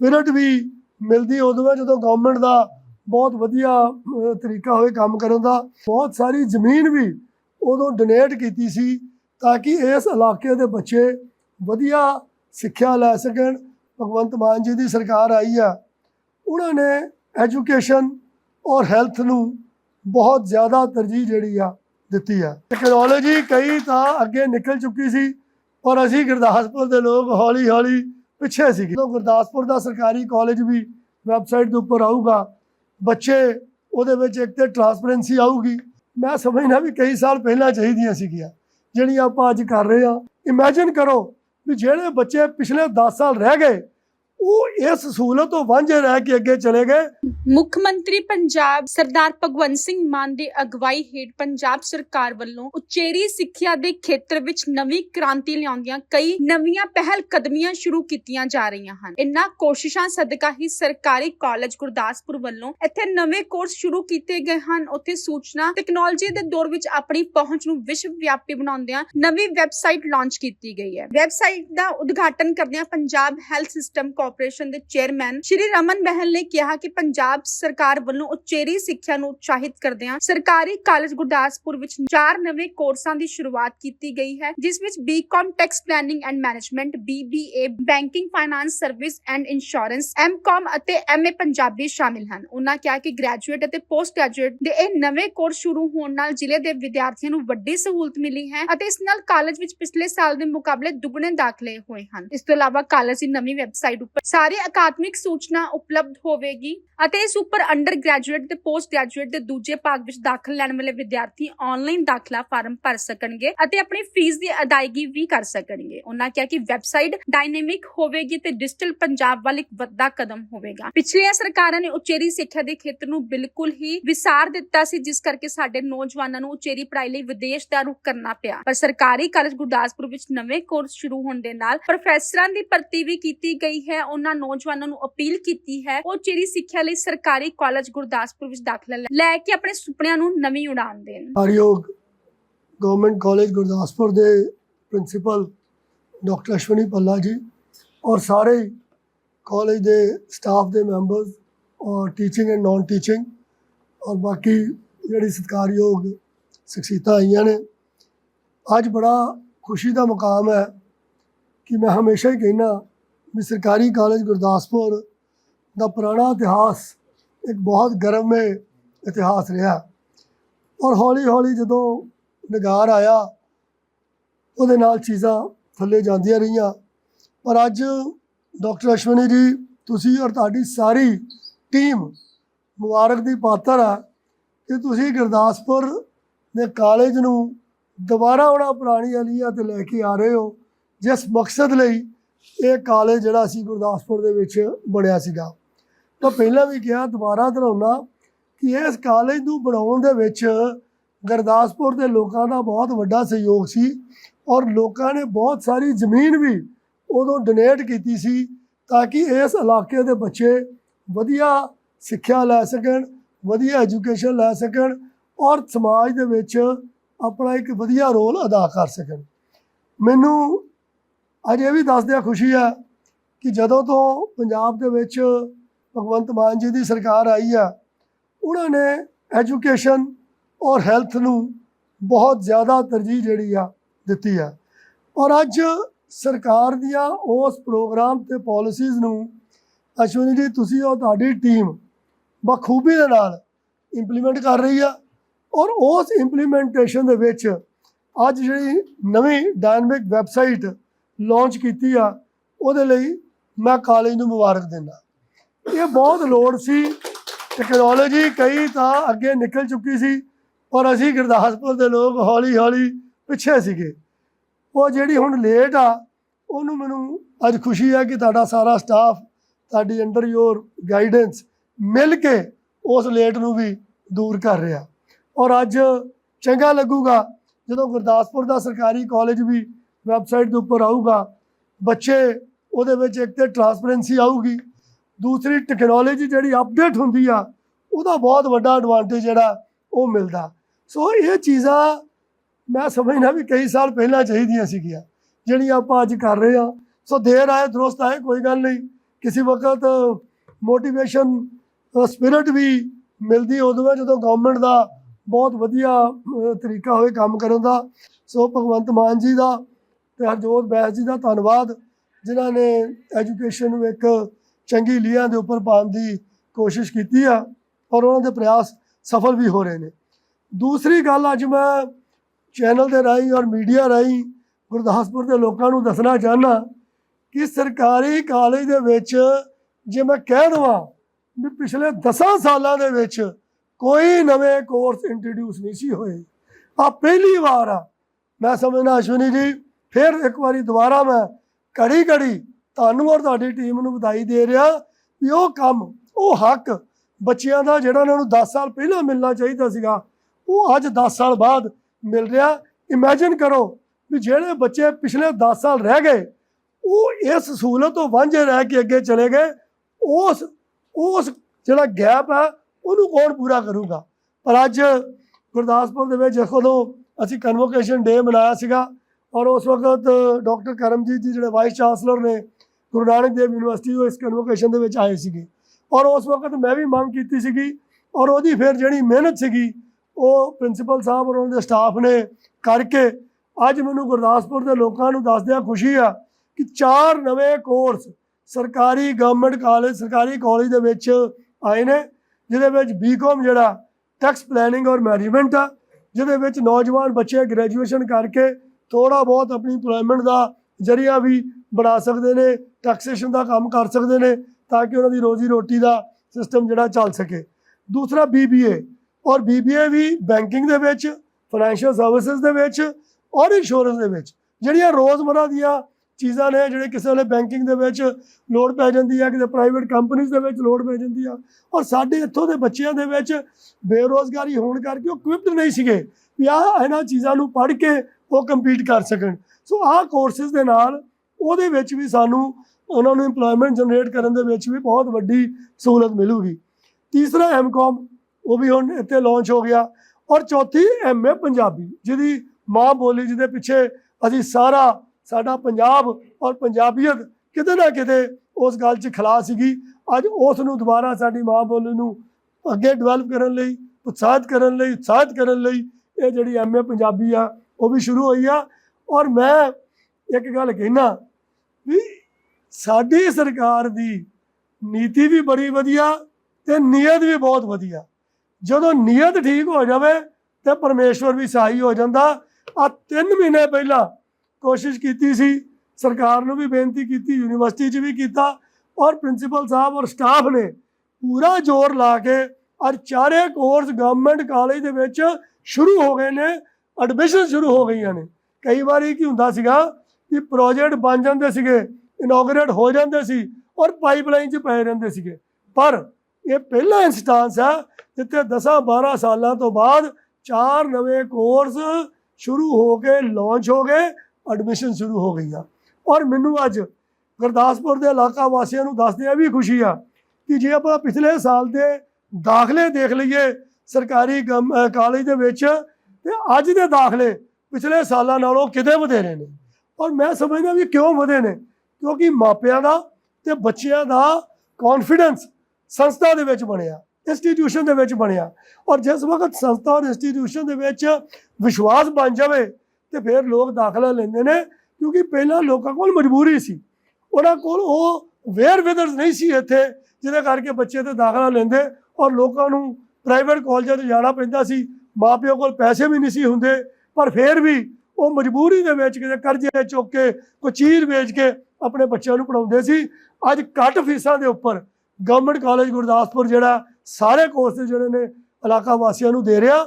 Spirit ਵੀ ਮਿਲਦੀ ਉਦੋਂ ਹੈ ਜਦੋਂ ਗਵਰਨਮੈਂਟ ਦਾ ਬਹੁਤ ਵਧੀਆ ਤਰੀਕਾ ਹੋਵੇ ਕੰਮ ਕਰਨ ਦਾ, ਬਹੁਤ ਸਾਰੀ ਜ਼ਮੀਨ ਵੀ ਉਦੋਂ ਡੋਨੇਟ ਕੀਤੀ ਸੀ ਤਾਂ ਕਿ ਇਸ ਇਲਾਕੇ ਦੇ ਬੱਚੇ ਵਧੀਆ ਸਿੱਖਿਆ ਲੈ ਸਕਣ। ਭਗਵੰਤ ਮਾਨ ਜੀ ਦੀ ਸਰਕਾਰ ਆਈ ਆ। ਉਹਨਾਂ ਨੇ ਐਜੂਕੇਸ਼ਨ ਔਰ ਹੈਲਥ ਨੂੰ ਬਹੁਤ ਜ਼ਿਆਦਾ ਤਰਜੀਹ ਜਿਹੜੀ ਆ, ਦਿੱਤੀ ਆ। ਟੈਕਨੋਲੋਜੀ ਕਈ ਤਾਂ ਅੱਗੇ ਨਿਕਲ ਚੁੱਕੀ ਸੀ, ਪਰ ਅਸੀਂ ਗੁਰਦਾਸਪੁਰ ਦੇ ਲੋਕ ਹੌਲੀ ਹੌਲੀ ਪਿੱਛੇ ਸੀਗੀ। ਜਦੋਂ ਗੁਰਦਾਸਪੁਰ ਦਾ ਸਰਕਾਰੀ ਕਾਲਜ ਵੀ ਵੈਬਸਾਈਟ ਦੇ ਉੱਪਰ ਆਊਗਾ, ਬੱਚੇ ਉਹਦੇ ਵਿੱਚ ਇੱਕ ਤੇ ਟਰਾਂਸਪੇਰੈਂਸੀ ਆਊਗੀ। ਮੈਂ ਸਮਝਣਾ ਵੀ ਕਈ ਸਾਲ ਪਹਿਲਾਂ ਚਾਹੀਦੀਆਂ ਸੀਗੀਆਂ, ਜਿਹੜੀਆਂ ਆਪਾਂ ਅੱਜ ਕਰ ਰਹੇ ਹਾਂ। ਇਮੇਜਿਨ ਕਰੋ ਵੀ ਜਿਹੜੇ ਬੱਚੇ ਪਿਛਲੇ 10 ਸਾਲ ਰਹਿ ਗਏ ਉਹ ਇਸ ਸਹੂਲਤ ਤੋਂ ਵਾਂਝੇ ਰਹਿ ਕੇ ਅੱਗੇ ਚਲੇ ਗਏ। ਮੁੱਖ ਮੰਤਰੀ ਪੰਜਾਬ ਸਰਦਾਰ ਭਗਵੰਤ ਸਿੰਘ ਮਾਨ ਦੀ ਅਗਵਾਈ ਹੇਠ ਪੰਜਾਬ ਸਰਕਾਰ ਵੱਲੋਂ ਉਚੇਰੀ ਸਿੱਖਿਆ ਦੇ ਖੇਤਰ ਵਿੱਚ ਨਵੀਂ ਕ੍ਰਾਂਤੀ ਲਿਆਉਂਦੀਆਂ ਕਈ ਨਵੀਆਂ ਪਹਿਲ ਕਦਮੀਆਂ ਸ਼ੁਰੂ ਕੀਤੀਆਂ ਜਾ ਰਹੀਆਂ ਹਨ। ਇਨ੍ਹਾਂ ਕੋਸ਼ਿਸ਼ਾਂ ਸਦਕਾ ਹੀ ਸਰਕਾਰੀ ਕਾਲਜ ਗੁਰਦਾਸਪੁਰ ਵੱਲੋਂ ਇੱਥੇ ਨਵੇਂ ਕੋਰਸ ਸ਼ੁਰੂ ਕੀਤੇ ਗਏ ਹਨ। ਉੱਥੇ ਸੂਚਨਾ ਟੈਕਨੋਲੋਜੀ ਦੇ ਦੌਰ ਵਿੱਚ ਆਪਣੀ ਪਹੁੰਚ ਨੂੰ ਵਿਸ਼ਵ ਵਿਆਪੀ ਬਣਾਉਂਦਿਆਂ ਨਵੀਂ ਵੈਬਸਾਈਟ ਲਾਂਚ ਕੀਤੀ ਗਈ ਹੈ। ਵੈਬਸਾਈਟ ਦਾ ਉਦਘਾਟਨ ਕਰਦਿਆਂ ਪੰਜਾਬ ਹੈਲਥ ਸਿਸਟਮ ਕਾਰਪੋਰੇਸ਼ਨ ਦੇ ਚੇਅਰਮੈਨ ਸ਼੍ਰੀ ਰਮਨ ਬਹਿਲ ਨੇ ਕਿਹਾ ਕਿ ਪੰਜਾਬ ਸਰਕਾਰ ਵੱਲੋਂ ਉਚੇਰੀ ਸਿੱਖਿਆ ਨੂੰ ਉਤਸ਼ਾਹਿਤ ਕਰਦਿਆਂ ਸਰਕਾਰੀ ਕਾਲਜ ਗੁਰਦਾਸਪੁਰ ਵਿੱਚ ਚਾਰ ਨਵੇਂ ਕੋਰਸਾਂ ਦੀ ਸ਼ੁਰੂਆਤ ਕੀਤੀ ਗਈ ਹੈ, ਜਿਸ ਵਿੱਚ BCom tax planning and management BBA banking finance service and insurance MCom ਅਤੇ ਐਮਏ ਪੰਜਾਬੀ ਸ਼ਾਮਿਲ ਹਨ। ਉਹਨਾਂ ਕਿਹਾ ਕਿ ਗ੍ਰੈਜੂਏਟ ਅਤੇ ਪੋਸਟ ਗ੍ਰੈਜੂਏਟ ਦੇ ਇਹ ਨਵੇਂ ਕੋਰਸ ਸ਼ੁਰੂ ਹੋਣ ਨਾਲ ਜ਼ਿਲ੍ਹੇ ਦੇ ਵਿਦਿਆਰਥੀਆਂ ਨੂੰ ਵੱਡੀ ਸਹੂਲਤ ਮਿਲੀ ਹੈ ਅਤੇ ਇਸ ਨਾਲ ਕਾਲਜ ਵਿੱਚ ਪਿਛਲੇ ਸਾਲ ਦੇ ਮੁਕਾਬਲੇ ਦੁੱਗਣੇ ਦਾਖਲੇ ਹੋਏ ਹਨ। ਇਸ ਤੋਂ ਇਲਾਵਾ ਕਾਲਜ ਦੀ ਨਵੀਂ ਵੈਬਸਾਈਟ ਉੱਪਰ ਸਾਰੇ ਅਕਾਦਮਿਕ ਸੂਚਨਾ ਉਪਲਬਧ ਹੋਵੇਗੀ ਅਤੇ ਇਸ ਉੱਪਰ ਅੰਡਰ ਗ੍ਰੈਜੂਏਟ ਤੇ ਪੋਸਟ ਗ੍ਰੈਜੂਏਟ ਦੇ ਦੂਜੇ ਭਾਗ ਵਿੱਚ ਦਾਖਲ ਲੈਣ ਵਾਲੇ ਵਿਦਿਆਰਥੀ ਆਨਲਾਈਨ ਦਾਖਲਾ ਫਾਰਮ ਭਰ ਸਕਣਗੇ ਅਤੇ ਆਪਣੀ ਫੀਸ ਦੀ ਅਦਾਇਗੀ ਵੀ ਕਰ ਸਕਣਗੇ। ਉਹਨਾਂ ਕਿਹਾ ਕਿ ਵੈਬਸਾਈਟ ਡਾਇਨਾਮਿਕ ਹੋਵੇਗੀ ਤੇ ਡਿਜੀਟਲ ਪੰਜਾਬ ਵੱਲ ਇੱਕ ਵੱਡਾ ਕਦਮ ਹੋਵੇਗਾ। ਪਿਛਲੀਆਂ ਸਰਕਾਰਾਂ ਨੇ ਉਚੇਰੀ ਸਿੱਖਿਆ ਦੇ ਖੇਤਰ ਨੂੰ ਬਿਲਕੁਲ ਹੀ ਵਿਸਾਰ ਦਿੱਤਾ ਸੀ, ਜਿਸ ਕਰਕੇ ਸਾਡੇ ਨੌਜਵਾਨਾਂ ਨੂੰ ਉਚੇਰੀ ਪੜ੍ਹਾਈ ਲਈ ਵਿਦੇਸ਼ ਦਾ ਰੁਖ ਕਰਨਾ ਪਿਆ। ਪਰ ਸਰਕਾਰੀ ਕਾਲਜ ਗੁਰਦਾਸਪੁਰ ਵਿੱਚ ਨਵੇਂ ਕੋਰਸ ਸ਼ੁਰੂ ਹੋਣ ਦੇ ਨਾਲ ਪ੍ਰੋਫੈਸਰਾਂ ਦੀ ਭਰਤੀ ਵੀ ਕੀਤੀ ਗਈ ਹੈ। ਉਹਨਾਂ ਨੌਜਵਾਨਾਂ ਨੂੰ ਅਪੀਲ ਕੀਤੀ ਹੈ, ਉਹ ਉਚੇਰੀ ਸਿੱਖਿਆ ਲਈ ਸਰਕਾਰੀ ਕਾਲਜ ਗੁਰਦਾਸਪੁਰ ਵਿੱਚ ਦਾਖਲਾ ਲੈ- ਕੇ ਆਪਣੇ ਸੁਪਨਿਆਂ ਨੂੰ ਨਵੀਂ ਉਡਾਨ ਦੇਣ। ਹਰਿਯੋਗ ਗਵਰਨਮੈਂਟ ਕਾਲਜ ਗੁਰਦਾਸਪੁਰ ਦੇ ਪ੍ਰਿੰਸੀਪਲ ਡਾਕਟਰ ਅਸ਼ਵਨੀ ਪੱਲਾ ਜੀ ਔਰ ਸਾਰੇ ਕਾਲਜ ਦੇ ਸਟਾਫ ਦੇ ਮੈਂਬਰਸ ਔਰ ਟੀਚਿੰਗ ਐਂਡ ਨਾਨ ਟੀਚਿੰਗ ਔਰ ਬਾਕੀ ਜਿਹੜੀ ਸਤਿਕਾਰਯੋਗ ਸ਼ਖਸੀਅਤਾਂ ਆਈਆਂ ਨੇ। ਅੱਜ ਬੜਾ ਖੁਸ਼ੀ ਦਾ ਮੁਕਾਮ ਹੈ ਕਿ ਮੈਂ ਹਮੇਸ਼ਾ ਹੀ ਕਹਿਣਾ ਵੀ ਸਰਕਾਰੀ ਕਾਲਜ ਗੁਰਦਾਸਪੁਰ ਦਾ ਪੁਰਾਣਾ ਇਤਿਹਾਸ ਇੱਕ ਬਹੁਤ ਗਰਮੇ ਇਤਿਹਾਸ ਰਿਹਾ। ਔਰ ਹੌਲੀ ਹੌਲੀ ਜਦੋਂ ਨਿਗਾਰ ਆਇਆ, ਉਹਦੇ ਨਾਲ ਚੀਜ਼ਾਂ ਥੱਲੇ ਜਾਂਦੀਆਂ ਰਹੀਆਂ। ਪਰ ਅੱਜ ਡਾਕਟਰ ਅਸ਼ਵਨੀ ਜੀ, ਤੁਸੀਂ ਔਰ ਤੁਹਾਡੀ ਸਾਰੀ ਟੀਮ ਮੁਬਾਰਕ ਦੀ ਪਾਤਰ ਆ ਕਿ ਤੁਸੀਂ ਗੁਰਦਾਸਪੁਰ ਦੇ ਕਾਲਜ ਨੂੰ ਦੁਬਾਰਾ ਉਹਨਾਂ ਪੁਰਾਣੀ ਅਲੀਆ ਤੇ ਲੈ ਕੇ ਆ ਰਹੇ ਹੋ, ਜਿਸ ਮਕਸਦ ਲਈ ਇਹ ਕਾਲਜ ਜਿਹੜਾ ਸੀ ਗੁਰਦਾਸਪੁਰ ਦੇ ਵਿੱਚ ਬਣਿਆ ਸੀਗਾ। ਤਾਂ ਪਹਿਲਾਂ ਵੀ ਕਿਹਾ, ਦੁਬਾਰਾ ਦੁਹਰਾਉਣਾ ਕਿ ਇਸ ਕਾਲਜ ਨੂੰ ਬਣਾਉਣ ਦੇ ਵਿੱਚ ਗੁਰਦਾਸਪੁਰ ਦੇ ਲੋਕਾਂ ਦਾ ਬਹੁਤ ਵੱਡਾ ਸਹਿਯੋਗ ਸੀ ਔਰ ਲੋਕਾਂ ਨੇ ਬਹੁਤ ਸਾਰੀ ਜ਼ਮੀਨ ਵੀ ਉਦੋਂ ਡੋਨੇਟ ਕੀਤੀ ਸੀ ਤਾਂ ਕਿ ਇਸ ਇਲਾਕੇ ਦੇ ਬੱਚੇ ਵਧੀਆ ਸਿੱਖਿਆ ਲੈ ਸਕਣ, ਵਧੀਆ ਐਜੂਕੇਸ਼ਨ ਲੈ ਸਕਣ ਔਰ ਸਮਾਜ ਦੇ ਵਿੱਚ ਆਪਣਾ ਇੱਕ ਵਧੀਆ ਰੋਲ ਅਦਾ ਕਰ ਸਕਣ। ਮੈਨੂੰ ਅੱਜ ਇਹ ਵੀ ਦੱਸਦਿਆਂ ਖੁਸ਼ੀ ਆ ਕਿ ਜਦੋਂ ਤੋਂ ਪੰਜਾਬ ਦੇ ਵਿੱਚ ਭਗਵੰਤ ਮਾਨ ਜੀ ਦੀ ਸਰਕਾਰ ਆਈ ਆ, ਉਹਨਾਂ ਨੇ ਐਜੂਕੇਸ਼ਨ ਔਰ ਹੈਲਥ ਨੂੰ ਬਹੁਤ ਜ਼ਿਆਦਾ ਤਰਜੀਹ ਜਿਹੜੀ ਆ ਦਿੱਤੀ ਆ। ਔਰ ਅੱਜ ਸਰਕਾਰ ਦੀਆਂ ਉਸ ਪ੍ਰੋਗਰਾਮ ਤੇ ਪਾਲਿਸੀਜ਼ ਨੂੰ, ਅਸ਼ਵਨੀ ਜੀ, ਤੁਸੀਂ ਔਰ ਤੁਹਾਡੀ ਟੀਮ ਬਖੂਬੀ ਦੇ ਨਾਲ ਇੰਪਲੀਮੈਂਟ ਕਰ ਰਹੀ ਆ ਔਰ ਉਸ ਇੰਪਲੀਮੈਂਟੇਸ਼ਨ ਦੇ ਵਿੱਚ ਅੱਜ ਜਿਹੜੀ ਨਵੀਂ ਡਾਇਨਾਮਿਕ ਵੈਬਸਾਈਟ ਲਾਂਚ ਕੀਤੀ ਆ, ਉਹਦੇ ਲਈ ਮੈਂ ਕਾਲਜ ਨੂੰ ਮੁਬਾਰਕ ਦਿੰਦਾ। ਇਹ ਬਹੁਤ ਲੋੜ ਸੀ। ਟੈਕਨੋਲੋਜੀ ਕਈ ਤਾਂ ਅੱਗੇ ਨਿਕਲ ਚੁੱਕੀ ਸੀ, ਪਰ ਅਸੀਂ ਗੁਰਦਾਸਪੁਰ ਦੇ ਲੋਕ ਹੌਲੀ ਹੌਲੀ ਪਿੱਛੇ ਸੀਗੇ। ਉਹ ਜਿਹੜੀ ਹੁਣ ਲੇਟ ਆ, ਉਹਨੂੰ ਮੈਨੂੰ ਅੱਜ ਖੁਸ਼ੀ ਹੈ ਕਿ ਤੁਹਾਡਾ ਸਾਰਾ ਸਟਾਫ ਤੁਹਾਡੀ ਅੰਡਰ ਯੋਰ ਗਾਈਡੈਂਸ ਮਿਲ ਕੇ ਉਸ ਲੇਟ ਨੂੰ ਵੀ ਦੂਰ ਕਰ ਰਿਹਾ। ਔਰ ਅੱਜ ਚੰਗਾ ਲੱਗੂਗਾ ਜਦੋਂ ਗੁਰਦਾਸਪੁਰ ਦਾ ਸਰਕਾਰੀ ਕਾਲਜ ਵੀ ਵੈਬਸਾਈਟ ਦੇ ਉੱਪਰ ਆਊਗਾ, ਬੱਚੇ ਉਹਦੇ ਵਿੱਚ ਇੱਕ ਤੇ ਟਰਾਂਸਪੇਰੈਂਸੀ ਆਊਗੀ, ਦੂਸਰੀ ਟੈਕਨੋਲੋਜੀ ਜਿਹੜੀ ਅਪਡੇਟ ਹੁੰਦੀ ਆ, ਉਹਦਾ ਬਹੁਤ ਵੱਡਾ ਐਡਵਾਂਟੇਜ ਜਿਹੜਾ ਉਹ ਮਿਲਦਾ। ਸੋ ਇਹ ਚੀਜ਼ਾਂ ਮੈਂ ਸਮਝਣਾ ਵੀ ਕਈ ਸਾਲ ਪਹਿਲਾਂ ਚਾਹੀਦੀਆਂ ਸੀਗੀਆਂ, ਜਿਹੜੀਆਂ ਆਪਾਂ ਅੱਜ ਕਰ ਰਹੇ ਹਾਂ। ਸੋ ਦੇਰ ਆਏ, ਦਰੁਸਤ ਆਏ, ਕੋਈ ਗੱਲ ਨਹੀਂ। ਕਿਸੇ ਵਕਤ ਮੋਟੀਵੇਸ਼ਨ ਸਪਿਰਿਟ ਵੀ ਮਿਲਦੀ ਉਦੋਂ ਹੈ, ਜਦੋਂ ਗਵਰਨਮੈਂਟ ਦਾ ਬਹੁਤ ਵਧੀਆ ਤਰੀਕਾ ਹੋਵੇ ਕੰਮ ਕਰਨ ਦਾ। ਸੋ ਭਗਵੰਤ ਮਾਨ ਜੀ ਦਾ ਤੇ ਹਰਜੋਤ ਬੈਸ ਜੀ ਦਾ ਧੰਨਵਾਦ, ਜਿਨ੍ਹਾਂ ਨੇ ਐਜੂਕੇਸ਼ਨ ਨੂੰ ਇੱਕ ਚੰਗੀ ਲੀਹਾਂ ਦੇ ਉੱਪਰ ਪਾਉਣ ਦੀ ਕੋਸ਼ਿਸ਼ ਕੀਤੀ ਆ, ਔਰ ਉਹਨਾਂ ਦੇ ਪ੍ਰਯਾਸ ਸਫਲ ਵੀ ਹੋ ਰਹੇ ਨੇ। ਦੂਸਰੀ ਗੱਲ ਅੱਜ ਮੈਂ ਚੈਨਲ ਦੇ ਰਾਹੀਂ ਔਰ ਮੀਡੀਆ ਰਾਹੀਂ ਗੁਰਦਾਸਪੁਰ ਦੇ ਲੋਕਾਂ ਨੂੰ ਦੱਸਣਾ ਚਾਹਨਾ ਕਿ ਸਰਕਾਰੀ ਕਾਲਜ ਦੇ ਵਿੱਚ ਜੇ ਮੈਂ ਕਹਿ ਦਵਾਂ ਵੀ ਪਿਛਲੇ 10 ਸਾਲਾਂ ਦੇ ਵਿੱਚ ਕੋਈ ਨਵੇਂ ਕੋਰਸ ਇੰਟਰੋਡਿਊਸ ਨਹੀਂ ਸੀ ਹੋਏ। ਆ ਪਹਿਲੀ ਵਾਰ ਆ। ਮੈਂ ਸਮਝਦਾ ਅਸ਼ਵਨੀ ਜੀ ਫਿਰ ਇੱਕ ਵਾਰੀ ਦੁਬਾਰਾ ਮੈਂ ਘੜੀ ਘੜੀ ਤੁਹਾਨੂੰ ਔਰ ਤੁਹਾਡੀ ਟੀਮ ਨੂੰ ਵਧਾਈ ਦੇ ਰਿਹਾ ਵੀ ਉਹ ਕੰਮ, ਉਹ ਹੱਕ ਬੱਚਿਆਂ ਦਾ ਜਿਹੜਾ ਉਹਨਾਂ ਨੂੰ 10 ਸਾਲ ਪਹਿਲਾਂ ਮਿਲਣਾ ਚਾਹੀਦਾ ਸੀਗਾ, ਉਹ ਅੱਜ 10 ਸਾਲ ਬਾਅਦ ਮਿਲ ਰਿਹਾ। ਇਮੇਜਿਨ ਕਰੋ ਵੀ ਜਿਹੜੇ ਬੱਚੇ ਪਿਛਲੇ 10 ਸਾਲ ਰਹਿ ਗਏ, ਉਹ ਇਸ ਸਹੂਲਤ ਤੋਂ ਵਾਂਝੇ ਰਹਿ ਕੇ ਅੱਗੇ ਚਲੇ ਗਏ, ਉਸ ਉਸ ਜਿਹੜਾ ਗੈਪ ਹੈ, ਉਹਨੂੰ ਕੌਣ ਪੂਰਾ ਕਰੂਗਾ? ਪਰ ਅੱਜ ਗੁਰਦਾਸਪੁਰ ਦੇ ਵਿੱਚ ਜਦੋਂ ਅਸੀਂ ਕਨਵੋਕੇਸ਼ਨ ਡੇ ਮਨਾਇਆ ਸੀਗਾ ਔਰ ਉਸ ਵਕਤ ਡਾਕਟਰ ਕਰਮਜੀਤ ਜੀ ਜਿਹੜੇ ਵਾਈਸ ਚਾਂਸਲਰ ਨੇ, ਗੁਰੂ ਨਾਨਕ ਦੇਵ ਯੂਨੀਵਰਸਿਟੀ ਤੋਂ ਇਸ ਕਨਵੋਕੇਸ਼ਨ ਦੇ ਵਿੱਚ ਆਏ ਸੀਗੇ। ਔਰ ਉਸ ਵਕਤ ਮੈਂ ਵੀ ਮੰਗ ਕੀਤੀ ਸੀਗੀ ਔਰ ਉਹਦੀ ਫਿਰ ਜਿਹੜੀ ਮਿਹਨਤ ਸੀਗੀ, ਉਹ ਪ੍ਰਿੰਸੀਪਲ ਸਾਹਿਬ ਔਰ ਉਹਨਾਂ ਦੇ ਸਟਾਫ ਨੇ ਕਰਕੇ ਅੱਜ ਮੈਨੂੰ ਗੁਰਦਾਸਪੁਰ ਦੇ ਲੋਕਾਂ ਨੂੰ ਦੱਸਦਿਆਂ ਖੁਸ਼ੀ ਆ ਕਿ ਚਾਰ ਨਵੇਂ ਕੋਰਸ ਸਰਕਾਰੀ ਗਵਰਨਮੈਂਟ ਕਾਲਜ ਸਰਕਾਰੀ ਕਾਲਜ ਦੇ ਵਿੱਚ ਆਏ ਨੇ, ਜਿਹਦੇ ਵਿੱਚ ਬੀਕਾਮ ਜਿਹੜਾ ਟੈਕਸ ਪਲੈਨਿੰਗ ਔਰ ਮੈਨੇਜਮੈਂਟ ਆ, ਜਿਹਦੇ ਵਿੱਚ ਨੌਜਵਾਨ ਬੱਚੇ ਗ੍ਰੈਜੂਏਸ਼ਨ ਕਰਕੇ ਥੋੜਾ ਬਹੁਤ ਆਪਣੀ ਇੰਪਲੋਇਮੈਂਟ ਦਾ ਜਰੀਆ ਵੀ ਬਣਾ ਸਕਦੇ ਨੇ ਟੈਕਸੇਸ਼ਨ ਦਾ ਕੰਮ ਕਰ ਸਕਦੇ ਨੇ, ਤਾਂ ਕਿ ਉਹਨਾਂ ਦੀ ਰੋਜ਼ੀ ਰੋਟੀ ਦਾ ਸਿਸਟਮ ਜਿਹੜਾ ਚੱਲ ਸਕੇ। ਦੂਸਰਾ ਬੀਬੀਏ ਔਰ ਬੀਬੀਏ ਵੀ ਬੈਂਕਿੰਗ ਦੇ ਵਿੱਚ ਫਾਈਨੈਂਸ਼ੀਅਲ ਸਰਵਿਸਿਜ਼ ਦੇ ਵਿੱਚ ਔਰ ਇੰਸ਼ੋਰੈਂਸ ਦੇ ਵਿੱਚ। ਜਿਹੜੀਆਂ ਰੋਜ਼ਮਰਾ ਦੀਆਂ ਚੀਜ਼ਾਂ ਨੇ, ਜਿਹੜੇ ਕਿਸੇ ਵੇਲੇ ਬੈਂਕਿੰਗ ਦੇ ਵਿੱਚ ਲੋੜ ਪੈ ਜਾਂਦੀ ਆ, ਕਿਤੇ ਪ੍ਰਾਈਵੇਟ ਕੰਪਨੀਆਂ ਦੇ ਵਿੱਚ ਲੋੜ ਪੈ ਜਾਂਦੀ ਆ, ਔਰ ਸਾਡੇ ਇੱਥੋਂ ਦੇ ਬੱਚਿਆਂ ਦੇ ਵਿੱਚ ਬੇਰੋਜ਼ਗਾਰੀ ਹੋਣ ਕਰਕੇ ਉਹ equipped ਨਹੀਂ ਸੀਗੇ। ਵੀ ਆਹ ਇਹਨਾਂ ਚੀਜ਼ਾਂ ਨੂੰ ਪੜ੍ਹ ਕੇ ਉਹ ਕੰਪੀਟ ਕਰ ਸਕਣ। ਸੋ ਆਹ ਕੋਰਸਿਸ ਦੇ ਨਾਲ ਉਹਦੇ ਵਿੱਚ ਵੀ ਸਾਨੂੰ ਉਹਨਾਂ ਨੂੰ EMPLOYMENT ਜਨਰੇਟ ਕਰਨ ਦੇ ਵਿੱਚ ਵੀ ਬਹੁਤ ਵੱਡੀ ਸਹੂਲਤ ਮਿਲੂਗੀ। ਤੀਸਰਾ ਐਮਕਾਮ ਉਹ ਵੀ ਹੁਣ ਇੱਥੇ ਲਾਂਚ ਹੋ ਗਿਆ। ਔਰ ਚੌਥੀ ਐਮਏ ਪੰਜਾਬੀ, ਜਿਹਦੀ ਮਾਂ ਬੋਲੀ, ਜਿਹਦੇ ਪਿੱਛੇ ਅਸੀਂ ਸਾਰਾ ਸਾਡਾ ਪੰਜਾਬ ਔਰ ਪੰਜਾਬੀਅਤ ਕਿਤੇ ਨਾ ਕਿਤੇ ਉਸ ਗੱਲ 'ਚ ਖਲਾ ਸੀਗੀ। ਅੱਜ ਉਸ ਨੂੰ ਦੁਬਾਰਾ ਸਾਡੀ ਮਾਂ ਬੋਲੀ ਨੂੰ ਅੱਗੇ ਡਿਵੈਲਪ ਕਰਨ ਲਈ, ਉਤਸ਼ਾਹਿਤ ਕਰਨ ਲਈ, ਉਤਸ਼ਾਹਿਤ ਕਰਨ ਲਈ ਇਹ ਜਿਹੜੀ ਐਮਏ ਪੰਜਾਬੀ ਆ ਉਹ ਵੀ ਸ਼ੁਰੂ ਹੋਈ ਆ। ਔਰ ਮੈਂ ਇੱਕ ਗੱਲ ਕਹਿਣਾ ਵੀ ਸਾਡੀ ਸਰਕਾਰ ਦੀ ਨੀਤੀ ਵੀ ਬੜੀ ਵਧੀਆ ਤੇ ਨੀਅਤ ਵੀ ਬਹੁਤ ਵਧੀਆ। ਜਦੋਂ ਨੀਅਤ ਠੀਕ ਹੋ ਜਾਵੇ ਤੇ ਪਰਮੇਸ਼ਵਰ ਵੀ ਸਹਾਈ ਹੋ ਜਾਂਦਾ। ਆ 3 ਮਹੀਨੇ ਪਹਿਲਾਂ ਕੋਸ਼ਿਸ਼ ਕੀਤੀ ਸੀ, ਸਰਕਾਰ ਨੂੰ ਵੀ ਬੇਨਤੀ ਕੀਤੀ, ਯੂਨੀਵਰਸਿਟੀ 'ਚ ਵੀ ਕੀਤਾ ਔਰ ਪ੍ਰਿੰਸੀਪਲ ਸਾਹਿਬ ਔਰ ਸਟਾਫ ਨੇ ਪੂਰਾ ਜ਼ੋਰ ਲਾ ਕੇ ਔਰ ਚਾਰੇ ਕੋਰਸ ਗਵਰਨਮੈਂਟ ਕਾਲਜ ਦੇ ਵਿੱਚ ਸ਼ੁਰੂ ਹੋ ਗਏ ਨੇ। ਐਡਮਿਸ਼ਨ ਸ਼ੁਰੂ ਹੋ ਗਈਆਂ ਨੇ। ਕਈ ਵਾਰੀ ਕੀ ਹੁੰਦਾ ਸੀਗਾ ਕਿ ਪ੍ਰੋਜੈਕਟ ਬਣ ਜਾਂਦੇ ਸੀਗੇ ਇਨੋਗਰੇਟ ਹੋ ਜਾਂਦੇ ਸੀ ਔਰ ਪਾਈਪਲਾਈਨ 'ਚ ਪਏ ਰਹਿੰਦੇ ਸੀਗੇ। ਪਰ ਇਹ ਪਹਿਲਾ ਇੰਸਟੈਂਸ ਆ ਜਿੱਥੇ 10 12 ਸਾਲਾਂ ਤੋਂ ਬਾਅਦ ਚਾਰ ਨਵੇਂ ਕੋਰਸ ਸ਼ੁਰੂ ਹੋ ਕੇ ਲਾਂਚ ਹੋ ਗਏ ਐਡਮਿਸ਼ਨ ਸ਼ੁਰੂ ਹੋ ਗਈਆਂ। ਔਰ ਮੈਨੂੰ ਅੱਜ ਗੁਰਦਾਸਪੁਰ ਦੇ ਇਲਾਕਾ ਵਾਸੀਆਂ ਨੂੰ ਦੱਸਦਿਆਂ ਵੀ ਖੁਸ਼ੀ ਆ ਕਿ ਜੇ ਆਪਾਂ ਪਿਛਲੇ ਸਾਲ ਦੇ ਦਾਖਲੇ ਦੇਖ ਲਈਏ, ਸਰਕਾਰੀ ਗਮ- ਕਾਲਜ ਦੇ ਵਿੱਚ ਤੇ ਅੱਜ ਦੇ ਦਾਖਲੇ ਪਿਛਲੇ ਸਾਲਾਂ ਨਾਲੋਂ ਕਿਤੇ ਵਧੇਰੇ ਨੇ। ਔਰ ਮੈਂ ਸਮਝਦਾ ਵੀ ਕਿਉਂ ਵਧੇ ਨੇ? ਕਿਉਂਕਿ ਮਾਪਿਆਂ ਦਾ ਤੇ ਬੱਚਿਆਂ ਦਾ ਕੌਨਫੀਡੈਂਸ ਸੰਸਥਾ ਦੇ ਵਿੱਚ ਬਣਿਆ ਇੰਸਟੀਟਿਊਸ਼ਨ ਦੇ ਵਿੱਚ ਬਣਿਆ। ਔਰ ਜਿਸ ਵਕਤ ਸੰਸਥਾ ਔਰ ਇੰਸਟੀਟਿਊਸ਼ਨ ਦੇ ਵਿੱਚ ਵਿਸ਼ਵਾਸ ਬਣ ਜਾਵੇ ਤੇ ਫਿਰ ਲੋਕ ਦਾਖਲਾ ਲੈਂਦੇ ਨੇ, ਕਿਉਂਕਿ ਪਹਿਲਾਂ ਲੋਕਾਂ ਕੋਲ ਮਜਬੂਰੀ ਸੀ। ਉਹਨਾਂ ਕੋਲ ਉਹ ਵੇਅਰ ਵਿਦਰਸ ਨਹੀਂ ਸੀ ਇੱਥੇ, ਜਿਹਦੇ ਕਰਕੇ ਬੱਚੇ ਤੇ ਦਾਖਲਾ ਲੈਂਦੇ ਔਰ ਲੋਕਾਂ ਨੂੰ ਪ੍ਰਾਈਵੇਟ ਕਾਲਜਾਂ 'ਚ ਜਾਣਾ ਪੈਂਦਾ ਸੀ। ਮਾਪਿਓ ਕੋਲ ਪੈਸੇ ਵੀ ਨਹੀਂ ਸੀ ਹੁੰਦੇ, ਪਰ ਫਿਰ ਵੀ ਉਹ ਮਜਬੂਰੀ ਦੇ ਵਿੱਚ ਕਿਤੇ ਕਰਜ਼ੇ ਚੁੱਕ ਕੇ ਕੋਈ ਚੀਜ਼ ਵੇਚ ਕੇ ਆਪਣੇ ਬੱਚਿਆਂ ਨੂੰ ਪੜਾਉਂਦੇ ਸੀ। ਅੱਜ ਘੱਟ ਫੀਸਾਂ ਦੇ ਉੱਪਰ ਗਵਰਨਮੈਂਟ ਕਾਲਜ ਗੁਰਦਾਸਪੁਰ ਜਿਹੜਾ, ਸਾਰੇ ਕੋਰਸ ਜਿਹੜੇ ਨੇ ਇਲਾਕਾ ਵਾਸੀਆਂ ਨੂੰ ਦੇ ਰਿਹਾ।